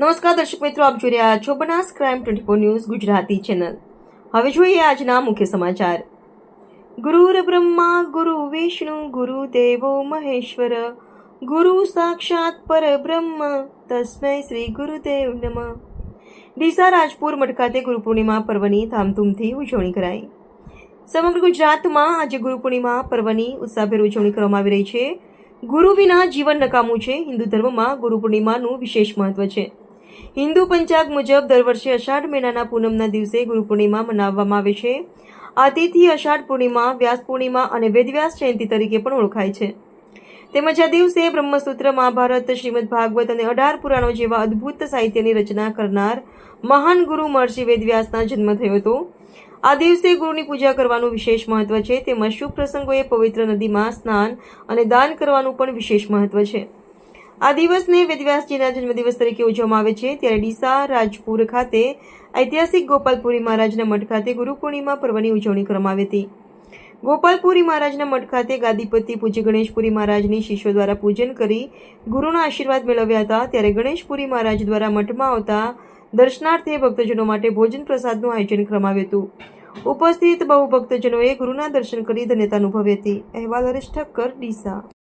નમસ્કાર દર્શક મિત્રો, આપ જોઈ રહ્યા છો Banas crime twenty four news Gujarati channel હવે જોઈએ આજના મુખ્ય સમાચાર. ગુરુર બ્રહ્મા ગુરુ વિષ્ણુ, ગુરુ દેવો મહેશ્વર, ગુરુ સાક્ષાત પર બ્રહ્મ તસ્મય શ્રી ગુરુદેવ નમ. ડીસા રાજપુર મઠ ખાતે ગુરુ પૂર્ણિમા પર્વની ધામધૂમથી ઉજવણી કરાઈ. સમગ્ર ગુજરાતમાં આજે ગુરુ પૂર્ણિમા પર્વની ઉત્સાહભેર ઉજવણી કરવામાં આવી રહી છે. ગુરુ વિના જીવન નકામું છે. હિન્દુ ધર્મમાં ગુરુ પૂર્ણિમાનું વિશેષ મહત્વ છે. હિન્દુ પંચાગ મુજબ દર વર્ષે અષાઢ મહિનાના પૂનમના દિવસે ગુરુ પૂર્ણિમા મનાવવામાં આવે છે. આ તિથિ અષાઢ પૂર્ણિમા, વ્યાસ પૂર્ણિમા અને વેદવ્યાસ જયંતિ તરીકે પણ ઓળખાય છે. તેમજ આ દિવસે બ્રહ્મસૂત્ર, મહાભારત, શ્રીમદ ભાગવત અને અઢાર પુરાણો જેવા અદ્ભુત સાહિત્યની રચના કરનાર મહાન ગુરુ મહર્ષિ વેદવ્યાસના જન્મ થયો હતો. આ દિવસે ગુરુની પૂજા કરવાનું વિશેષ મહત્વ છે. તેમજ શુભ પ્રસંગોએ પવિત્ર નદીમાં સ્નાન અને દાન કરવાનું પણ વિશેષ મહત્વ છે. આ દિવસને વેદવ્યાસજીના જન્મદિવસ તરીકે ઉજવવામાં આવે છે. ત્યારે ડીસા રાજપુર ખાતે ઐતિહાસિક ગોપાલપુરી મહારાજના મઠ ખાતે ગુરુ પૂર્ણિમા પર્વની ઉજવણી કરવામાં આવી હતી. ગોપાલપુરી મહારાજના મઠ ખાતે ગાદીપતિ પૂજ્ય ગણેશપુરી મહારાજની શિષ્યો દ્વારા પૂજન કરી ગુરુના આશીર્વાદ મેળવ્યા હતા. ત્યારે ગણેશપુરી મહારાજ દ્વારા મઠમાં આવતા દર્શનાર્થે ભક્તજનો માટે ભોજન પ્રસાદનું આયોજન કરવામાં આવ્યું હતું. ઉપસ્થિત બહુ ભક્તજનોએ ગુરુના દર્શન કરી ધન્યતા અનુભવી હતી. અહેવાલ હરેશ ઠક્કર, ડીસા.